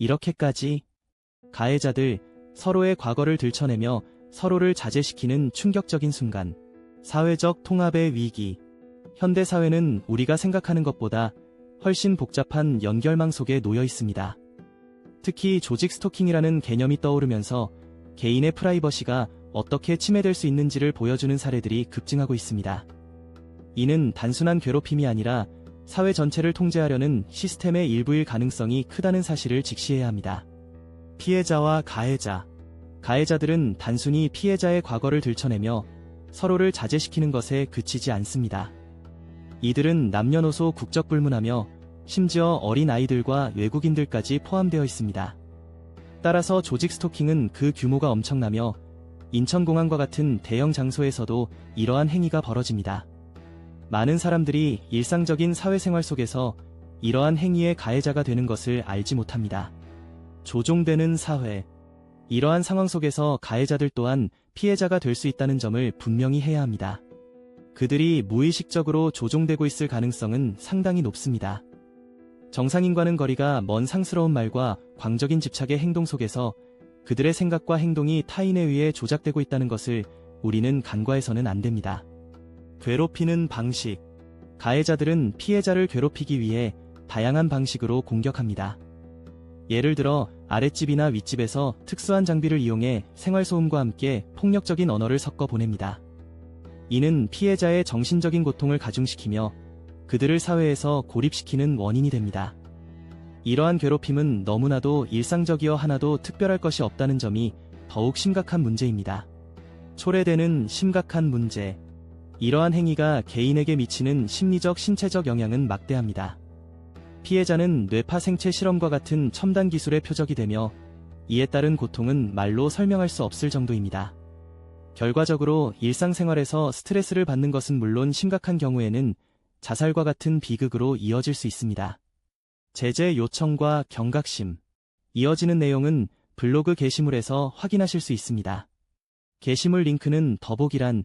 이렇게까지 가해자들 서로의 과거를 들춰내며 서로를 자제시키는 충격적인 순간. 사회적 통합의 위기. 현대 사회는 우리가 생각하는 것보다 훨씬 복잡한 연결망 속에 놓여 있습니다. 특히 조직 스토킹이라는 개념이 떠오르면서 개인의 프라이버시가 어떻게 침해될 수 있는지를 보여주는 사례들이 급증하고 있습니다. 이는 단순한 괴롭힘이 아니라 사회 전체를 통제하려는 시스템의 일부일 가능성이 크다는 사실을 직시해야 합니다. 피해자와 가해자. 가해자들은 단순히 피해자의 과거를 들춰내며 서로를 자제시키는 것에 그치지 않습니다. 이들은 남녀노소 국적 불문하며 심지어 어린 아이들과 외국인들까지 포함되어 있습니다. 따라서 조직 스토킹은 그 규모가 엄청나며 인천공항과 같은 대형 장소에서도 이러한 행위가 벌어집니다. 많은 사람들이 일상적인 사회생활 속에서 이러한 행위의 가해자가 되는 것을 알지 못합니다. 조종되는 사회. 이러한 상황 속에서 가해자들 또한 피해자가 될 수 있다는 점을 분명히 해야 합니다. 그들이 무의식적으로 조종되고 있을 가능성은 상당히 높습니다. 정상인과는 거리가 먼 상스러운 말과 광적인 집착의 행동 속에서 그들의 생각과 행동이 타인에 의해 조작되고 있다는 것을 우리는 간과해서는 안 됩니다. 괴롭히는 방식. 가해자들은 피해자를 괴롭히기 위해 다양한 방식으로 공격합니다. 예를 들어 아랫집이나 윗집에서 특수한 장비를 이용해 생활소음과 함께 폭력적인 언어를 섞어 보냅니다. 이는 피해자의 정신적인 고통을 가중시키며 그들을 사회에서 고립시키는 원인이 됩니다. 이러한 괴롭힘은 너무나도 일상적이어 하나도 특별할 것이 없다는 점이 더욱 심각한 문제입니다. 초래되는 심각한 문제. 이러한 행위가 개인에게 미치는 심리적, 신체적 영향은 막대합니다. 피해자는 뇌파 생체 실험과 같은 첨단 기술의 표적이 되며 이에 따른 고통은 말로 설명할 수 없을 정도입니다. 결과적으로 일상생활에서 스트레스를 받는 것은 물론 심각한 경우에는 자살과 같은 비극으로 이어질 수 있습니다. 제재 요청과 경각심. 이어지는 내용은 블로그 게시물에서 확인하실 수 있습니다. 게시물 링크는 더보기란